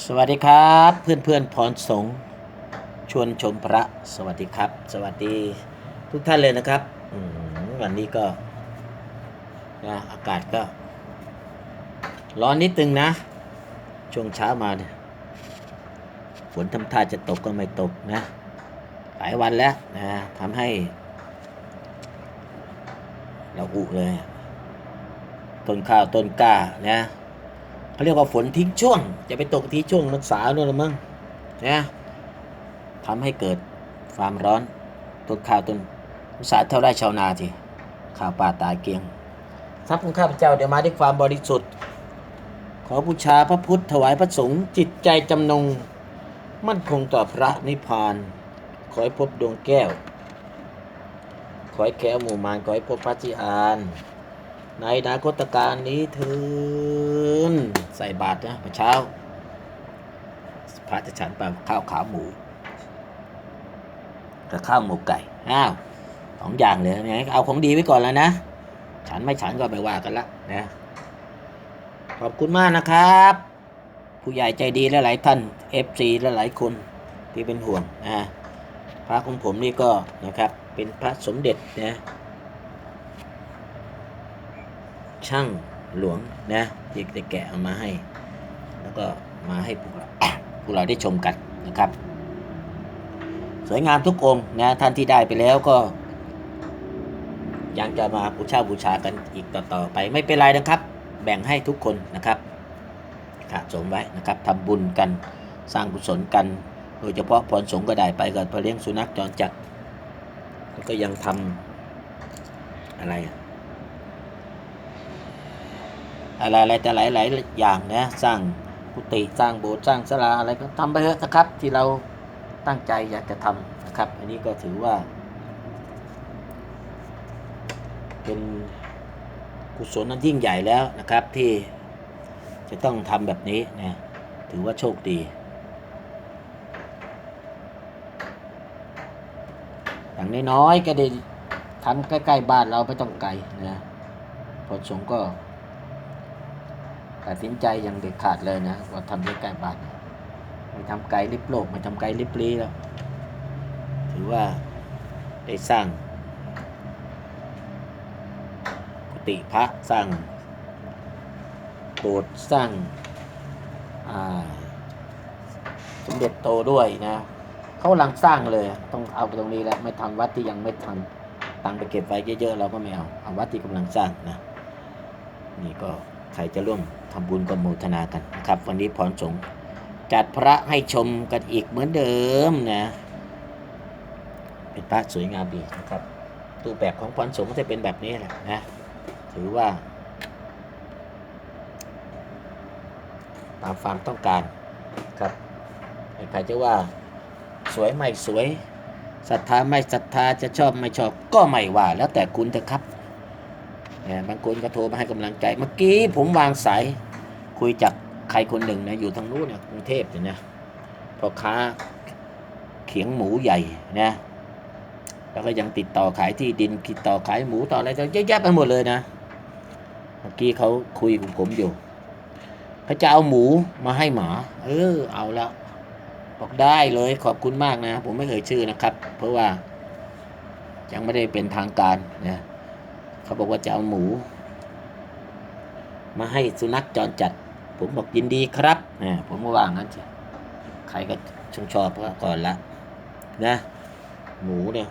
สวัสดีครับ เพื่อนเพื่อนพรสงชวนชมพระ สวัสดีครับ สวัสดีทุกท่านเลยนะครับอวันนี้ก็นะอากาศก็ ร้อนนิดนึงนะ ช่วงเช้ามาเนี่ยฝนทำท่าจะตกก็ไม่ตกนะ หลายวันแล้วนะทำให้ เราอุเลย ต้นข้าวต้นกล้านะ เขาเรียกว่าฝนทิ้งช่วง จะไปตกที่ช่วงนักษาโน่นละมั้งนะทำให้เกิดความร้อนต้นข้าวต้นอุตสาเท่าไรชาวนาทีข้าวป่าตายเกียงทรัพย์ของข้าพเจ้าเดี๋ยวมาด้วยความบริสุทธิ์ ขอบูชาพระพุทธถวายพระสงฆ์จิตใจจำนง มั่นคงต่อพระนิพพาน ขอให้พบดวงแก้ว ขอให้แก้วหมู่มารขอให้พบพระจิอาน ในนาคตการนี้เถินใส่บาตรนะเมื่อเช้า พระจะฉันไปข้าวขาหมูกับข้าวหมูไก่อ้าวสองอย่างเลยไงเอาของดีไว้ก่อนแล้วนะ ฉันไม่ฉันก็ไปว่ากันละนะขอบคุณมากนะครับ ผู้ใหญ่ใจดีและหลายท่าน FC และหลายคนที่เป็นห่วงนะพระของผมนี่ก็นะครับเป็นพระสมเด็จนะ ช่างหลวงนะที่ได้แกะเอามาให้ แล้วก็มาให้พวกเราพวกเราได้ชมกันนะครับ สวยงามทุกองนะท่านที่ได้ไปแล้วก็ยังจะมาบูชาบูชากันอีกต่อๆไปไม่เป็นไรนะครับ แบ่งให้ทุกคนนะครับสะสมไว้นะครับทำบุญกันสร้างกุศลกัน โดยเฉพาะพรสงก็ได้ไปกับพอเลี้ยงสุนัขจรจัดแล้วก็ยังทำอะไรอะ อะไรอะไรแต่หลายหลายๆอย่างนะสร้างกุฏิสร้างโบสถ์สร้างศาลาอะไรก็ทำไปเถอะนะครับ ที่เราตั้งใจอยากจะทำนะครับ อันนี้ก็ถือว่า เป็นกุศลนั้นยิ่งใหญ่แล้วนะครับที่จะต้องทำแบบนี้นะถือว่าโชคดีอย่างน้อยๆก็ได้ทำใกล้ ๆ บ้านเราไม่ต้องไกลนะพอสงก็ ตัดสินใจอย่างเด็ดขาดเลยนะว่าทำใกล้ๆบ้านไม่ทำไกลลิบโลกไม่ทำไกลลิบลีแล้ว ถือว่าได้สร้างกุฏิพระสร้างโบสถ์สร้างสมเด็จโตด้วยนะเขาลังสร้างเลย ต้องเอาตรงนี้แล้วไม่ทำวัดที่ยังไม่ทำตังไปเก็บไว้เยอะๆเราก็ไม่เอาเอาวัดที่กำลังสร้างนะนี่ก็ ใครจะร่วมทำบุญก็โมทนากันนะครับ วันนี้พรสงจัดพระให้ชมกันอีกเหมือนเดิมนะเป็นพระสวยงามดีนะครับตู้แบบของพรสงก็จะเป็นแบบนี้แหละนะถือว่า ตามความต้องการครับใครจะว่าสวยไม่สวยศรัทธาไม่ศรัทธาจะชอบไม่ชอบก็ไม่ว่า แล้วแต่คุณเถอะครับ บางคนก็โทรมาให้กำลังใจ เมื่อกี้ผมวางสายคุยจากใครคนหนึ่งนะอยู่ทางนู้นเนี่ยกรุงเทพเนี่ยนะพ่อค้าเขียงหมูใหญ่นะแล้วก็ยังติดต่อขายที่ดินติดต่อขายหมูต่ออะไรต่อเยอะแยะไปหมดเลยนะ เมื่อกี้เขาคุยกับผมอยู่เขาจะเอาหมูมาให้หมา เออ เอาแล้วบอกได้เลยขอบคุณมากนะ ผมไม่เอ่ยชื่อนะครับ เพราะว่ายังไม่ได้เป็นทางการนะ เขาบอกว่าจะเอาหมู มาให้สุนัขจรจัด ผมบอกยินดีครับนี่ผมก็ว่างั้นสิใครก็ชงชอบก็ก่อนละนะ หมูเนี่ย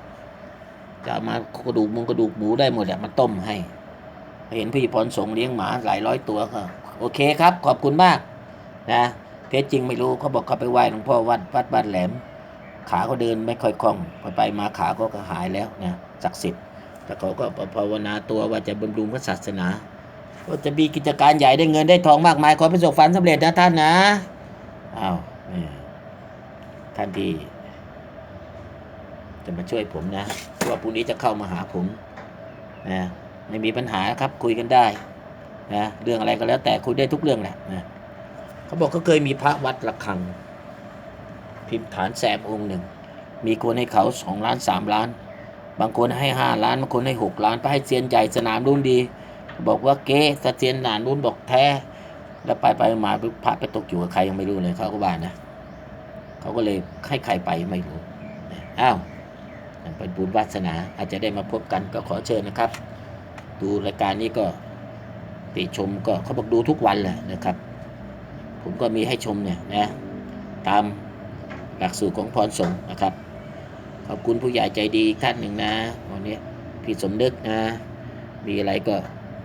จะมากระดูกมุงกระดูกหมูได้หมดแหละมาต้มให้ เห็นพี่พรสงเลี้ยงหมาหลายร้อยตัวก็โอเคครับ ขอบคุณมากนะเท็จจริงไม่รู้เขาบอกเขาไปไหว้หลวงพ่อวัดวัดบ้านแหลม ขาเขาเดินไม่ค่อยคล่องพอไปมาขาเขาก็หายแล้วนะศักดิ์สิทธิ์ แต่เขาก็ภาวนาตัวว่าจะบำรุงพระศาสนาว่าจะมีกิจการใหญ่ได้เงินได้ทองมากมายขอประสบฝันสำเร็จนะท่านนะอ้าวท่านที่จะมาช่วยผมนะว่าพรุ่งนี้จะเข้ามาหาผมนะไม่มีปัญหาครับคุยกันได้นะเรื่องอะไรก็แล้วแต่คุยได้ทุกเรื่องแหละนะเขาบอกเขาเคยมีพระวัดระฆัง พิมพ์ฐานแซมองค์หนึ่ง มีคนให้เขาสองล้านสามล้าน บางคนให้ห้าล้านบางคนให้หกล้าน ไปให้เซียนใหญ่สนามรุ่นดี บอกว่าเก๊สเซียนหนานรุ่นบอกแท้ แล้วไปไปมาปุ๊บพระไปตกอยู่กับใครยังไม่รู้เลยเขาก็ว่านะเขาก็เลยให้ใครไปไม่รู้อ้าวเป็นบุญวาสนาอาจจะได้มาพบกันก็ขอเชิญนะครับ ดูรายการนี้ก็ติชมก็เขาบอกดูทุกวันแหละนะครับ ผมก็มีให้ชมเนี่ยนะตามหลักสูตรของพรสงฆ์นะครับ ขอบคุณผู้ใหญ่ใจดีอีกท่านหนึ่งนะวันนี้พี่สมนึกนะ มีอะไรก็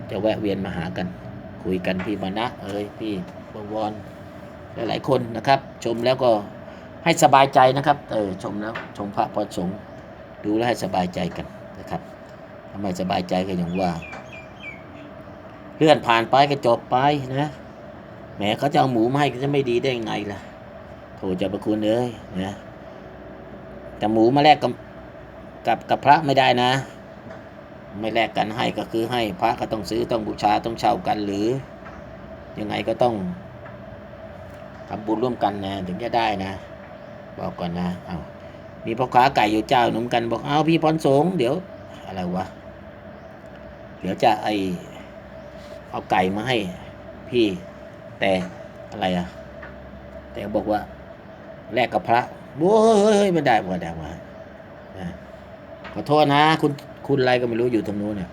จะแวะเวียนมาหากัน คุยกันพี่มานะเอ้ยพี่บวรหลายๆคนนะครับ ชมแล้วก็ให้สบายใจนะครับเออชมแล้วชมพระพรสงฆ์ดูแล้วให้สบายใจกันนะครับทำไมสบายใจก็อย่างว่า เลื่อนผ่านไปก็จบไปนะแหมเขาจะเอาหมูมาให้ก็จะไม่ดีได้ยังไงล่ะโถเจะประคุณเอ้ยนะ แต่หมูมาแลกกับกับกับพระไม่ได้นะ ไม่แลกกันให้ก็คือให้พระก็ต้องซื้อต้องบูชาต้องเช่ากันหรือ ยังไงก็ต้องทำบุญร่วมกันนะถึงจะได้นะ บอกก่อนนะเอามีพ่อค้าไก่อยู่เจ้าหนุ่มกันบอกเอาพี่พรสงเดี๋ยวอะไรวะเดี๋ยวจะไอเอาไก่มาให้พี่แต่อะไรอะแต่บอกว่าแลกกับพระ โว้ยไม่ได้ไม่ได้มานะขอโทษนะ คุณคุณอะไรก็ไม่รู้อยู่ตรงนู้นเนี่ย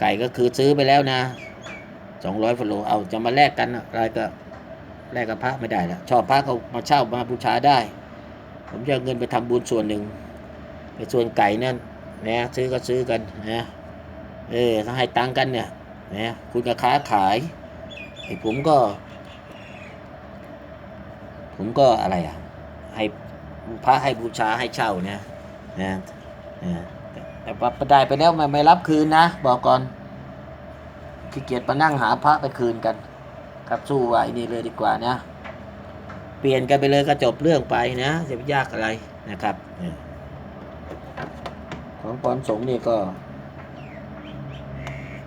ไก่ก็คือซื้อไปแล้วนะสองร้อยฟโลเอาจะมาแลกกันอะไรก็แลกกับพระไม่ได้แล้วชอบพระก็มาเช่ามาบูชาได้ ผมจะเงินไปทำบุญส่วนหนึ่งไปส่วนไก่นั่นนะซื้อก็ซื้อกันนะเออถ้าให้ตังค์กันเนี่ยนะคุณก็ค้าขายไอ้ผมก็ ผมก็อะไรอะ ให้พระให้บูชาให้เช่าเนี่ยนะนะแต่ว่าได้ไปแล้วไม่ไม่รับคืนนะ บอกก่อนขี้เกียจมานั่งหาพระไปคืนกัน ครับสู้ไว้นี่เลยดีกว่านะ เปลี่ยนกันไปเลยก็จบเรื่องไปนะจะไปยากอะไรนะครับ ของพรสงฆ์นี่ก็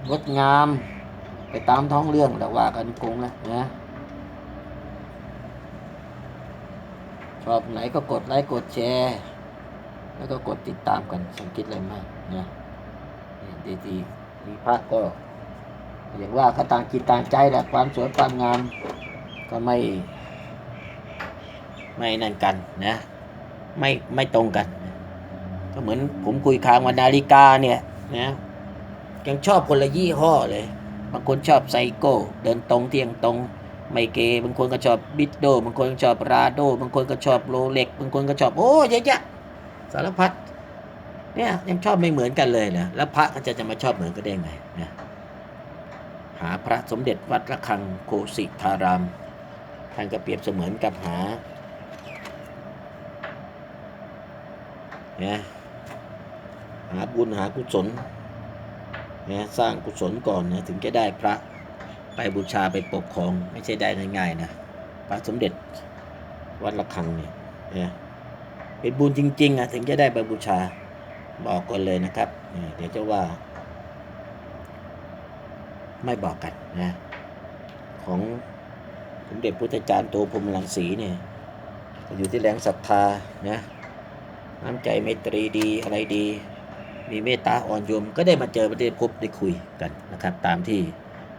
งดงามไปตามท้องเรื่องแต่ว่ากันกงนะนะ อบไหนก็กดไลค์กดแชร์ แล้วก็กดติดตามกันสมคิดอะไรมากนะดีดีๆมีพระก็ อย่างว่าก็ต่างจิตต่างใจแหละความสวยความงาม ก็ไม่ ไม่นั่นกันนะ ไม่ไม่ตรงกัน ก็เหมือนผมคุยค้างว่านาฬิกาเนี่ยนะยังชอบคนละยี่ห้อเลย บางคนชอบไซโก้ เดินตรงเที่ยงตรง ไม่เกบางคนก็ชอบบิดโดบางคนก็ชอบราโดบางคนก็ชอบโรเล็กบางคนก็ชอบโอ้เยอะแยะสารพัดเนี่ยยังชอบไม่เหมือนกันเลยนะแล้วพระก็จะจะมาชอบเหมือนกันได้ไงนะหาพระสมเด็จวัดระฆังโกสิธารามท่านก็เปรียบเสมือนกับหาเนี่ยหาบุญหากุศลเนี่ยสร้างกุศลก่อนนะถึงจะได้พระ ไปบูชาไปปกครองไม่ใช่ได้ง่ายๆนะพระสมเด็จวัดระฆังเนี่ยเนี่ยเป็นบุญจริงๆอะถึงจะได้ไปบูชาบอกก่อนเลยนะครับ เดี๋ยวจะว่า ไม่บอกกันนะ ของสมเด็จพุทธจารย์โตพรหมรังสีเนี่ยอยู่ที่แรงศรัทธานะน้ำใจเมตรีดีอะไรดี มีเมตตาอ่อนโยมก็ได้มาเจอได้พบได้คุยกันนะครับ ตามที่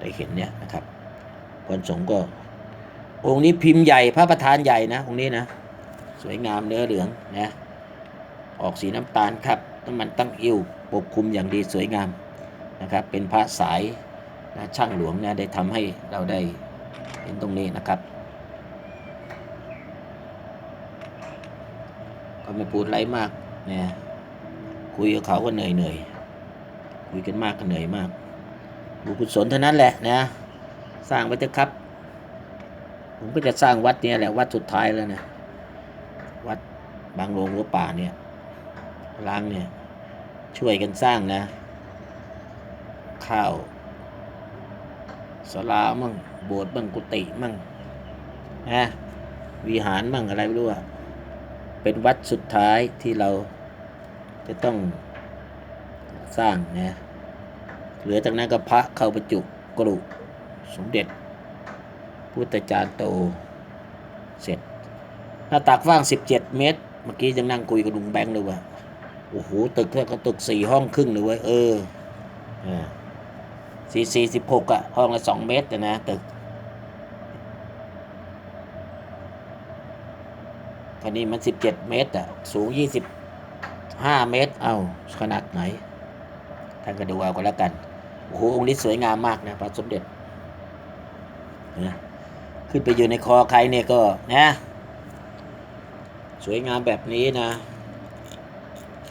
ได้เห็นเนี่ยนะครับคนสงฆ์ก็ องค์นี้พิมพ์ใหญ่พระประธานใหญ่นะองค์นี้นะ สวยงามเนื้อเหลืองนะออกสีน้ำตาลครับน้ำมันตั้งอิ้วปกคลุมอย่างดีสวยงามนะครับ เป็นพระสายนะช่างหลวงเนี่ยได้ทำให้เราได้เห็นตรงนี้นะครับ ก็ไม่พูดไรมากเนี่ยคุยกับเขาก็เหนื่อยเหนื่อยคุยกันมากก็เหนื่อยมาก บุญกุศลเท่านั้นแหละนะสร้างไว้เถอะครับ ผมก็จะสร้างวัดเนี่ยแหละวัดสุดท้ายแล้วนะวัดบางโลงหรือป่าเนี่ยล้างเนี่ยช่วยกันสร้างนะ ข้าวศาลามั่งโบสถ์มั่งกุฏิมั่งนะวิหารมั่งอะไรไม่รู้อะเป็นวัดสุดท้ายที่เราจะต้องสร้างนะ เหลือจากนั้นก็พระเข้าประจุกรุสมเด็จ พุทธจารย์โตเสร็จ หน้าตากว้าง 17 เมตร เมื่อกี้ยังนั่งคุยกับลุงแบงค์เลยว่าโอ้โห ตึกเท่ก็ตึกสี่ห้องครึ่งเลยเว้ยเออสี่สี่สิบหกอะห้องละสองเมตรนะตึกคันนี้มันสิบเจ็ดเมตรอะสูงยี่สิบห้าเมตร เอ้าขนาดไหน ท่านก็ดูเอาก็แล้วกัน โอ้โหองค์นี้สวยงามมากนะพระสมเด็จนะขึ้นไปอยู่ในคอใครเนี่ยก็นะสวยงามแบบนี้นะ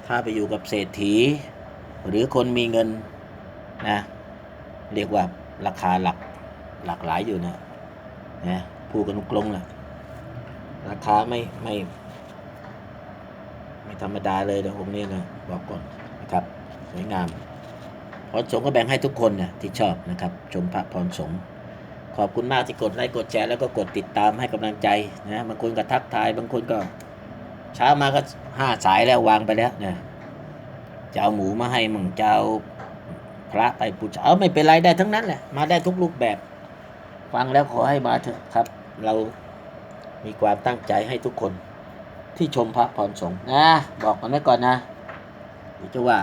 ถ้าไปอยู่กับเศรษฐี หรือคนมีเงินนะ เรียกว่าราคาหลักหลักหลายอยู่นะนะพูดกันกลงๆนะราคาไม่ไม่ ไม่ธรรมดาเลยนะองค์นี้นะบอกก่อนนะครับ สวยงาม พรสงฆ์ก็แบ่งให้ทุกคนนะที่ชอบนะครับ ชมพระพรสงฆ์ขอบคุณมากที่กดไลค์กดแชร์แล้วก็กดติดตามให้กำลังใจนะบางคนก็ทักทายบางคนก็เช้ามาก็ห้าสายแล้ววางไปแล้วนะจะเอาหมูมาให้มั่งจะเอาพระไปปูชาเอาไม่เป็นไรได้ทั้งนั้นแหละมาได้ทุกรูปแบบฟังแล้วขอให้มาเถอะครับ เรามีความตั้งใจให้ทุกคนที่ชมพระพรสงฆ์นะ บอกกันไว้ก่อนนะจะว่า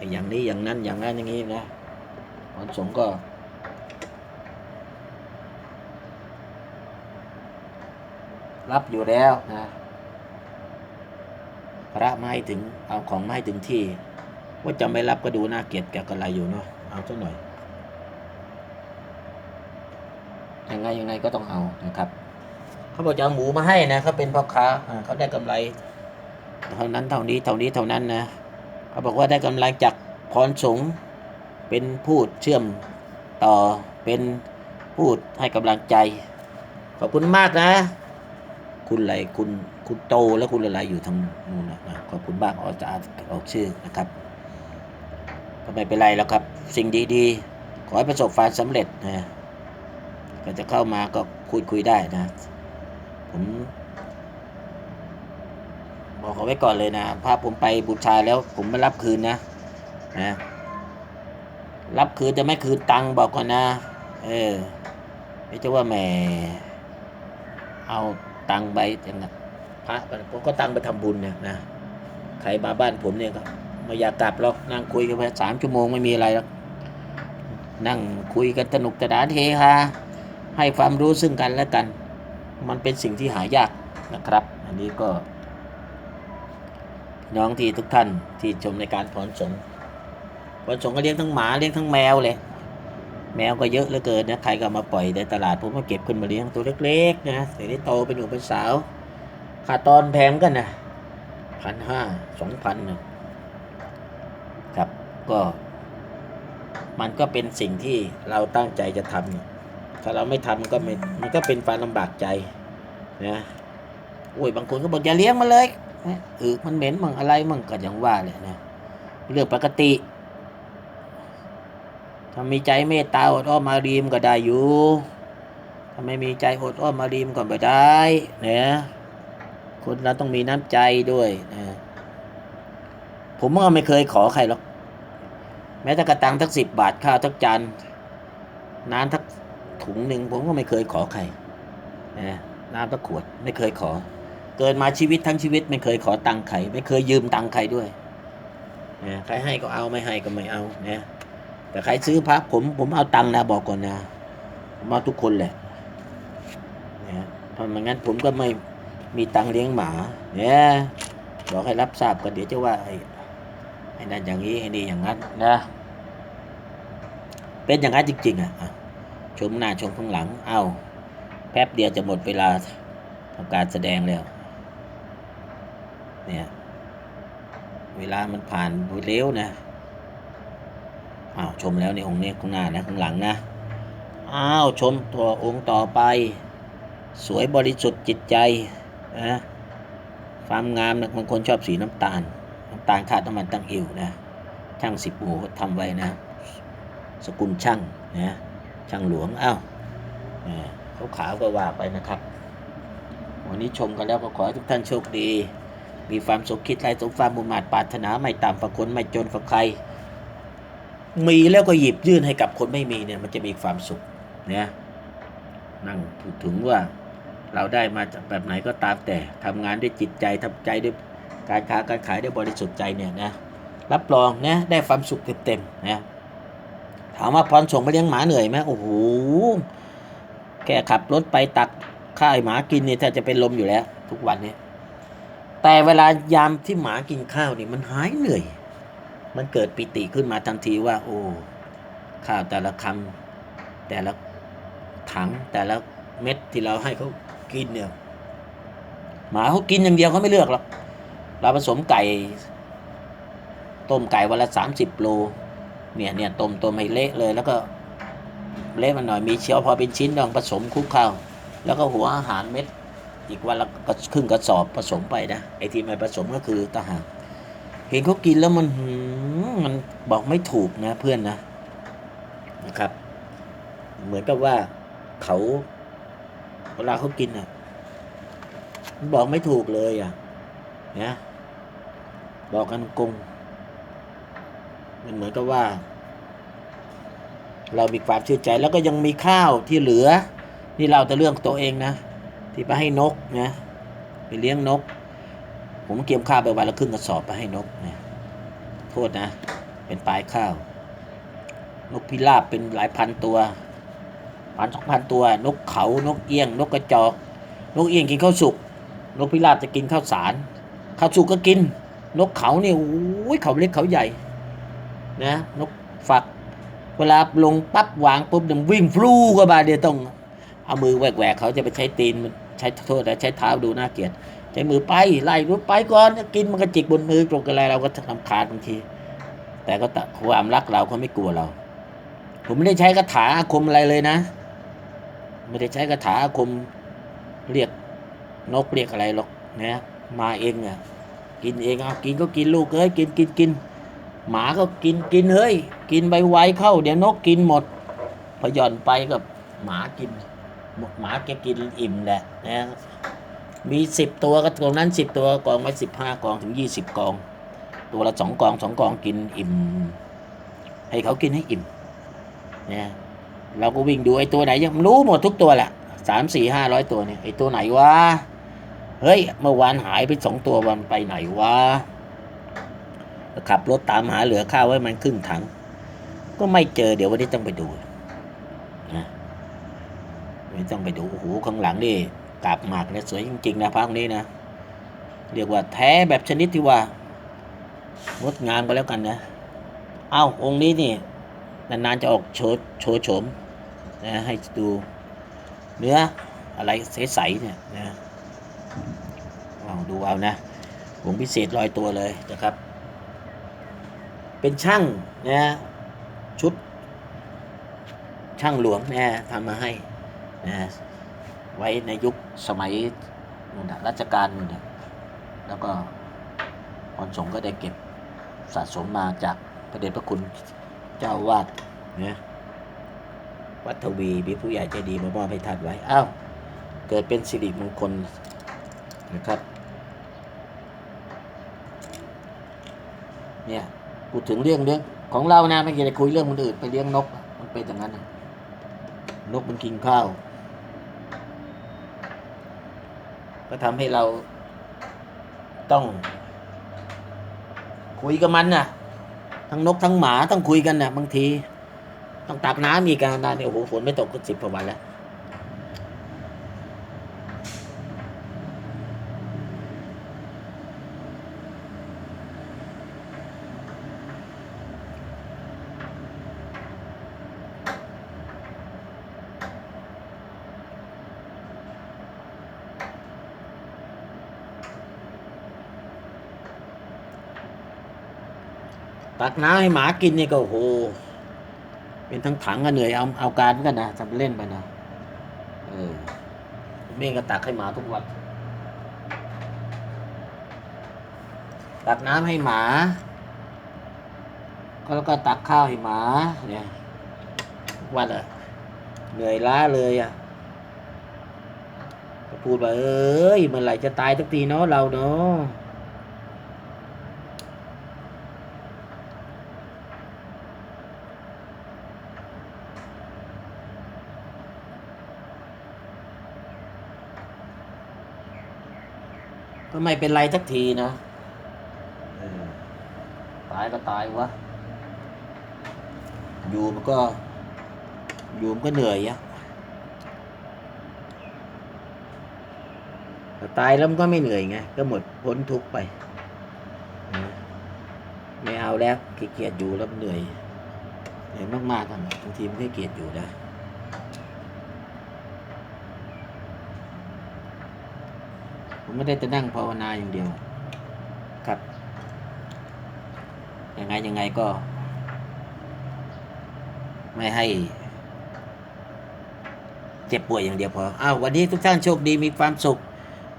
อ้อย่างนี้อย่างนั้นอย่างนั้นอย่างนี้นะพรสงฆ์ก็ รับอยู่แล้วนะพระไม่ให้ถึงเอาของไม่ให้ถึงที่ ว่าจะไม่รับก็ดูน่าเกลียดแกกระไรอยู่เนาะเอาสักหน่อยยังไงยังไงก็ต้องเอานะครับ เขาบอกจะเอาหมูมาให้นะเขาเป็นพ่อค้าเขาได้กำไร เท่านั้นเท่านี้เท่านี้เท่านั้นนะ เขาบอกว่าได้กำไรจากพรสงเป็นพูดเชื่อมต่อเป็นพูดให้กำลังใจ ขอบคุณมากนะ คุณอะไรคุณคุณโตและคุณอะไรอยู่ทางนู้นนะขอบคุณมากออกจะออกชื่อนะครับก็ไม่เป็นไรแล้วครับ สิ่งดีๆ ขอให้ประสบความสำเร็จนะก็จะเข้ามาก็คุยคุยได้นะ ผม บอกเขาไว้ก่อนเลยนะถ้าผมไปบูชาแล้วผมไม่รับคืนนะนะรับคืนจะไม่คืนตังค์บอกก่อนนะ เออไม่ใช่ว่าแหมเอาตังค์ไปจังนะพระผมก็ตังค์ไปทำบุญเนี่ยนะใครมาบ้านผมเนี่ยก็ไม่อยากกลับหรอกนั่งคุยกันไปสามชั่วโมงไม่มีอะไรหรอกนั่งคุยกันสนุกสนานเฮฮาให้ความรู้ซึ่งกันและกัน มันเป็นสิ่งที่หายากนะครับ อันนี้ก็ น้องที่ทุกท่านที่ชมในการพรสงฆ์พรสงก็เลี้ยงทั้งหมาเลี้ยงทั้งแมวเลย แมวก็เยอะเหลือเกินนะใครก็มาปล่อยในตลาดผมก็เก็บขึ้นมาเลี้ยงตัวเล็กๆนะเดี๋ยวนี้โตเป็นหนุ่มเป็นสาวค่าตอนแพงกันนะพันห้าสองพันนะครับก็มันก็เป็นสิ่งที่เราตั้งใจจะทำถ้าเราไม่ทำมันก็มันก็เป็นความลำบากใจนะโอ้ยบางคนก็บอกอย่าเลี้ยงมันเลย ออมันเหม็นมั่งอะไรมั่งก็อย่างว่าเลยนะเรื่องปกติถ้ามีใจเมตตาอดอ้อมมารีมก็ได้อยู่ถ้าไม่มีใจอดอ้อมมารีมก็ไม่ได้นะคนเราต้องมีน้ำใจด้วยนะผมก็ไม่เคยขอใครหรอกแม้แต่กระตังทักสิบบาทข้าวทักจานน้ำทักถุงหนึ่งผมก็ไม่เคยขอใครนะน้ำทักขวดไม่เคยขอ เกิดมาชีวิตทั้งชีวิต ไม่เคยขอตังค์ใครไม่เคยยืมตังค์ใครด้วยนะใครให้ก็เอาไม่ให้ก็ไม่เอานะแต่ใครซื้อพระผมผมเอาตังค์นะบอกก่อนนะมาทุกคนแหละนะเพราะงั้นผมก็ไม่มีตังค์เลี้ยงหมาเนี่ยบอกให้รับทราบกันเดี๋ยวจะว่าไอ้ไอ้นั่นอย่างนี้ไอ้นี่อย่างนั้นนะ เป็นอย่างนั้นจริง ๆ อะชมหน้าชมข้างหลัง เอาแป๊บเดียวจะหมดเวลาทำการแสดงแล้ว เนี่ย เวลามันผ่านเร็วนะอ้าวชมแล้วในองค์นี้ข้างหน้านะข้างหลังนะอ้าวชมตัวองค์ต่อไป สวยบริสุทธิ์จิตใจนะความงามนะบางคนชอบสีน้ำตาลน้ำตาลคาดน้ำมันตั้งอิวนะช่างสิบหมูทำไว้นะ สกุลช่างนะช่างหลวงอ้าวเขาขาวก็ว่าไปนะครับ วันนี้ชมกันแล้วก็ขอให้ทุกท่านโชคดี มีความสุขคิดไรสมความมุ่งมั่นปรารถนาไม่ต่ำฝักคนไม่จนฝักใคร มีแล้วก็หยิบยื่นให้กับคนไม่มีเนี่ย มันจะมีความสุขเนี่ยนั่งพูดถึงว่าเราได้มาจากแบบไหนก็ตามแต่ทำงานด้วยจิตใจทำใจด้วยการค้าการขายด้วยบริสุทธิ์ใจเนี่ยนะรับรองนะได้ความสุขเต็มๆนะถามว่าพรส่งไปเลี้ยงหมาเหนื่อยไหมโอ้โหแค่ขับรถไปตักข้าวให้หมากินเนี่ยถ้าจะเป็นลมอยู่แล้ว ทุกวันเนี่ย แต่เวลายามที่หมากินข้าวนี่มันหายเหนื่อย มันเกิดปิติขึ้นมาทันทีว่า โอ้ข้าวแต่ละคำแต่ละถังแต่ละเม็ดที่เราให้เขากินเนี่ยหมาเขากินอย่างเดียวเขาไม่เลือกหรอกเราผสมไก่ ต้มไก่วันละสามสิบโล เนี่ยเนี่ยต้มต้มให้เละเลย แล้วก็เละมันหน่อยมีเชียวพอเป็นชิ้นลองผสมคลุกข้าวแล้วก็หัวอาหารเม็ด อีกวันละก็ครึ่งกระสอบผสมไปนะไอ้ที่ไม่ผสมก็คือตะหากเห็นเขากินแล้วมันมมันบอกไม่ถูกนะเพื่อนนะนะครับ เหมือนกับว่าเขาเวลาเขากินอะมันบอกไม่ถูกเลยอะนะบอกกันกงมันเหมือนกับว่า เรามีความเชื่อใจแล้วก็ยังมีข้าวที่เหลือ นี่เราแต่เรื่องตัวเองนะ ที่ไปให้นกนะไปเลี้ยงนก ผมเกียมข้าวไปวันละครึ่งกระสอบไปให้นกนะโทษนะ เป็นปลายข้าว นกพิราบเป็นหลายพันตัวพันสองพันตัว นกเขานกเอี้ยง นกกระจอก นกเอี้ยงกินข้าวสุก นกพิราบจะกินข้าวสารข้าวสุกก็กิน นกเขาเนี่ยโอ้ยเขาเล็กเขาใหญ่ นะ นกฝัก เวลาลงปั๊บวางปุ๊บเดี๋ยววิ่งฟลูก็มาเดี๋ยวต้อง เอามือแหวกๆเขาจะไปใช้ตีนใช้โทษนะใช้เท้าดูน่าเกลียดใช้มือไปไล่รู้ไปก่อนกินมันก็จิกบนมือตรงอะไรเราก็ทำขาดบางที แต่ก็ความรักเราเขาไม่กลัวเรา ผมไม่ได้ใช้คาถาอาคมอะไรเลยนะ ไม่ได้ใช้คาถาอาคมเรียกนกเรียกอะไรหรอกนะมาเองอะกินเองเอากินก็กินลูกเอ้ยกินกินกินหมาก็กินกินเฮ้ย กินใบไวเข้า เดี๋ยวนกกินหมด พอหย่อนไปกับหมากิน หมาแกกินอิ่มแหละนะมีสิบตัวก็ตรงนั้นสิบตัวกองไว้สิบห้ากองถึงยี่สิบกอง ตัวละสองกองสองกองกินอิ่ม ให้เขากินให้อิ่มเนี่ยเราก็วิ่งดูไอ้ตัวไหนยังรู้หมดทุกตัวแหละสามสี่ห้าร้อยตัวเนี่ยไอ้ตัวไหนวะเฮ้ยเมื่อวานหายไปสองตัววันไปไหนวะขับรถตามหาเหลือข้าวไว้มันครึ่งถัง ก็ไม่เจอเดี๋ยววันนี้ต้องไปดู ไม่ต้องไปดูโอ้โหข้างหลังนี่กาบหมากเนี่ยสวยจริง ๆ นะพระองค์นี้นะ เรียกว่าแท้แบบชนิดที่ว่างดงามก็แล้วกันนะ เอ้าองค์นี้นี่นานๆจะออกโชว์โชว์โฉมนะให้ดูเนื้ออะไรใสๆเนี่ยนะลองดูเอานะผงพิเศษลอยตัวเลยนะครับ เป็นช่างนะชุดช่างหลวงนะทำมาให้ นะไว้ในยุคสมัยนู่นนะรัชกาลนู่นน่ะแล้วก็พรสงก็ได้เก็บสะสมมาจากพระเดชพระคุณเจ้าวาดนะวัดทวีมีผู้ใหญ่ใจดีมามอบให้ท่านไว้อ้าวเกิดเป็นสิริมงคลนะครับเนี่ยพูดถึงเรื่องเรื่องของเรานะไม่เกี่ยวกับคุยเรื่องคนอื่นไปเลี้ยงนกมันเป็นอย่างนั้นนะนกมันกินข้าว ก็ทำให้เราต้อง คุยกับมันน่ะ ทั้งนกทั้งหมาต้องคุยกันน่ะ บางที ต้องตักน้ำมีการนานเนี่ยโอ้โหฝนไม่ตกก็สิบกว่าวันแล้ว ตักน้ำให้หมากินนี่ก็โห เป็นทั้งถังก็เหนื่อยเอาเอาการกันนะทำเล่นไปนะเออเมฆก็ตักให้หมาทุกวันตักน้ำให้หมา ก็แล้วก็ตักข้าวให้หมา เนี่ยวันอะเหนื่อยล้าเลยอะพูดว่าเอ้ยเมื่อไหร่จะตายสักทีเนาะเราเนาะ ก็ไม่เป็นไรสักทีนะเออตายก็ตายวะ อยู่มันก็ อยู่มันก็เหนื่อยอะแต่ตายแล้วมันก็ไม่เหนื่อยไง ก็หมดพ้นทุกข์ไปนะไม่เอาแล้วขี้เกียจอยู่แล้วมันเหนื่อย เหนื่อยมากๆกันบางทีมันขี้เกียจอยู่นะ ผมไม่ได้จะนั่งภาวนาอย่างเดียว ครับ ยังไงยังไงก็ ไม่ให้ เจ็บป่วยอย่างเดียวพออ้าววันนี้ทุกท่านโชคดีมีความสุข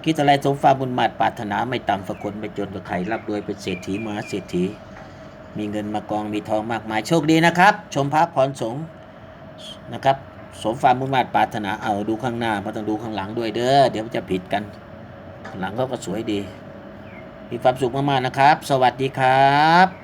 คิดอะไรสมความบุญมาตรปรารถนาไม่ต่ำฝักคนไม่จนกับใครร่ำรวยเป็นเศรษฐีมหาเศรษฐี มีเงินมากองมีทองมากมายโชคดีนะครับ ชมพระพรสงฆ์นะครับสมความมุ่งมา่ปรารถนาเอาดูข้างหน้าไมาต้องดูข้างหลังด้วยเด้อเดี๋ยวจะผิดกัน หลังเขาก็สวยดี มีความสุขมากๆนะครับ สวัสดีครับ